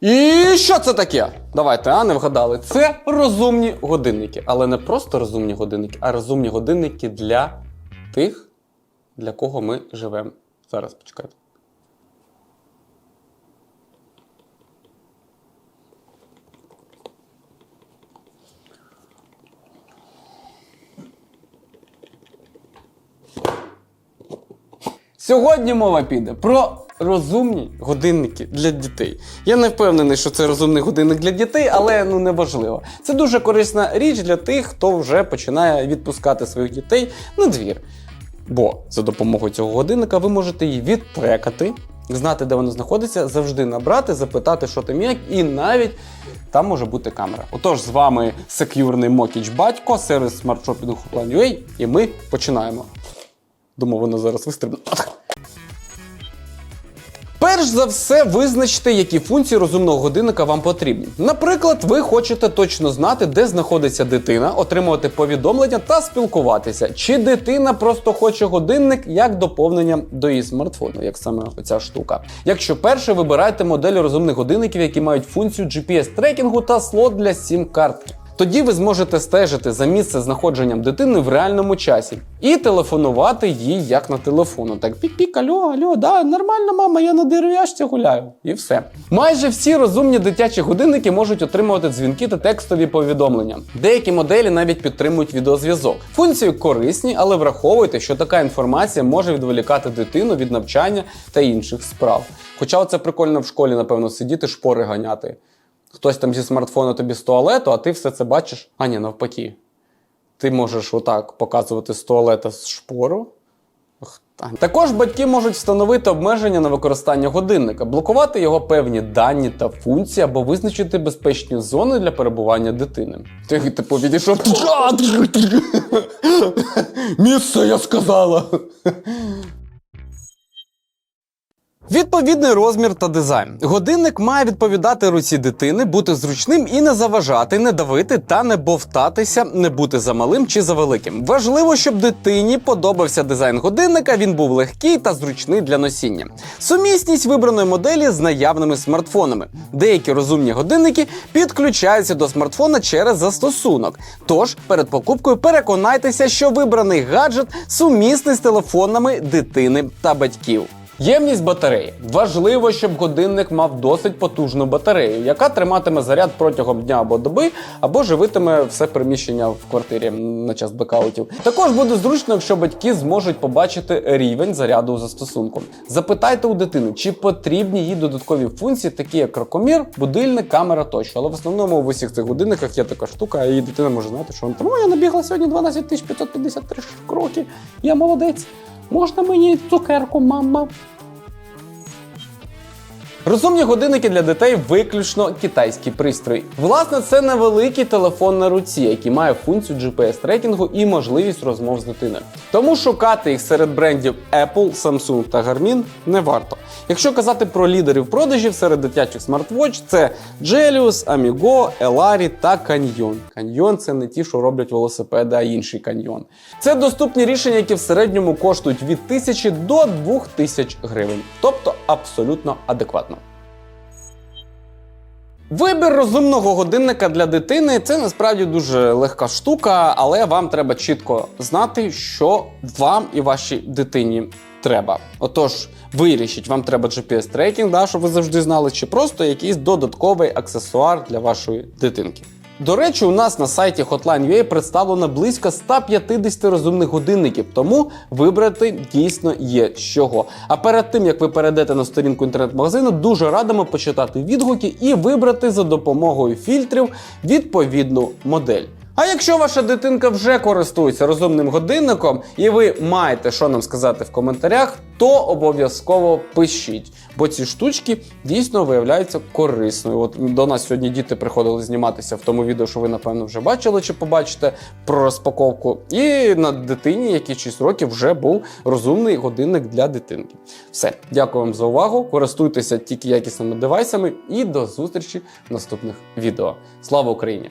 І що це таке? Давайте, а не вгадали. Це розумні годинники. Але не просто розумні годинники, а розумні годинники для тих, для кого ми живемо. Зараз почекайте. Сьогодні мова піде про розумні годинники для дітей. Я не впевнений, що це розумний годинник для дітей, але ну не важливо. Це дуже корисна річ для тих, хто вже починає відпускати своїх дітей на двір. Бо за допомогою цього годинника ви можете її відтрекати, знати, де воно знаходиться, завжди набрати, запитати, що там як, і навіть там може бути камера. Отож, з вами сек'юрний Мокіч Батько, сервіс смарт-шопінгу Plan.ua, і ми починаємо. Думав, воно зараз вистрибне. Перш за все, визначте, які функції розумного годинника вам потрібні. Наприклад, ви хочете точно знати, де знаходиться дитина, отримувати повідомлення та спілкуватися. Чи дитина просто хоче годинник як доповнення до її смартфону, як саме оця штука. Якщо перше, вибирайте модель розумних годинників, які мають функцію GPS-трекінгу та слот для сім-картки. Тоді ви зможете стежити за місце знаходженням дитини в реальному часі і телефонувати їй як на телефону. Так пік-пік, алло, алло, да, нормально, мама, я на дерев'яшці гуляю. І все. Майже всі розумні дитячі годинники можуть отримувати дзвінки та текстові повідомлення. Деякі моделі навіть підтримують відеозв'язок. Функції корисні, але враховуйте, що така інформація може відволікати дитину від навчання та інших справ. Хоча це прикольно в школі, напевно, сидіти, шпори ганяти. Хтось там зі смартфону тобі з туалету, а ти все це бачиш. А ні, навпаки. Ти можеш отак показувати з туалета з шпору. Також батьки можуть встановити обмеження на використання годинника, блокувати його певні дані та функції або визначити безпечні зони для перебування дитини. Ти типу відійшов. Місце я сказала. Відповідний розмір та дизайн. Годинник має відповідати руці дитини, бути зручним і не заважати, не давити та не бовтатися, не бути замалим чи завеликим. Важливо, щоб дитині подобався дизайн годинника, він був легкий та зручний для носіння. Сумісність вибраної моделі з наявними смартфонами. Деякі розумні годинники підключаються до смартфона через застосунок. Тож перед покупкою переконайтеся, що вибраний гаджет сумісний з телефонами дитини та батьків. Ємність батареї. Важливо, щоб годинник мав досить потужну батарею, яка триматиме заряд протягом дня або доби, або живитиме все приміщення в квартирі на час блекаутів. Також буде зручно, якщо батьки зможуть побачити рівень заряду у застосунку. Запитайте у дитини, чи потрібні їй додаткові функції, такі як крокомір, будильник, камера тощо. Але в основному в усіх цих годинниках є така штука, і дитина може знати, що там «О, я набігла сьогодні 12 553 кроки. Я молодець. Можна мені цукерку, мама? Розумні годинники для дітей виключно китайський пристрій. Власне, це невеликий телефон на руці, який має функцію GPS-трекінгу і можливість розмов з дитиною. Тому шукати їх серед брендів Apple, Samsung та Garmin не варто. Якщо казати про лідерів продажів серед дитячих смарт-вотч, це Gelius, Amigo, Elari та Canyon. Canyon – це не ті, що роблять велосипеди, а інший каньйон. Це доступні рішення, які в середньому коштують від 1000 до 2000 гривень, тобто абсолютно адекватно. Вибір розумного годинника для дитини це насправді дуже легка штука, але вам треба чітко знати, що вам і вашій дитині треба. Отож, вирішіть, вам треба GPS-трекінг, да, щоб ви завжди знали, чи просто якийсь додатковий аксесуар для вашої дитинки. До речі, у нас на сайті Hotline.ua представлено близько 150 розумних годинників, тому вибрати дійсно є з чого. А перед тим як ви перейдете на сторінку інтернет-магазину, дуже радимо почитати відгуки і вибрати за допомогою фільтрів відповідну модель. А якщо ваша дитинка вже користується розумним годинником, і ви маєте що нам сказати в коментарях, то обов'язково пишіть, бо ці штучки дійсно виявляються корисною. От до нас сьогодні діти приходили зніматися в тому відео, що ви напевно вже бачили чи побачите про розпаковку. І на дитині, який 6 років, вже був розумний годинник для дитинки. Все, дякую вам за увагу. Користуйтеся тільки якісними девайсами і до зустрічі в наступних відео. Слава Україні!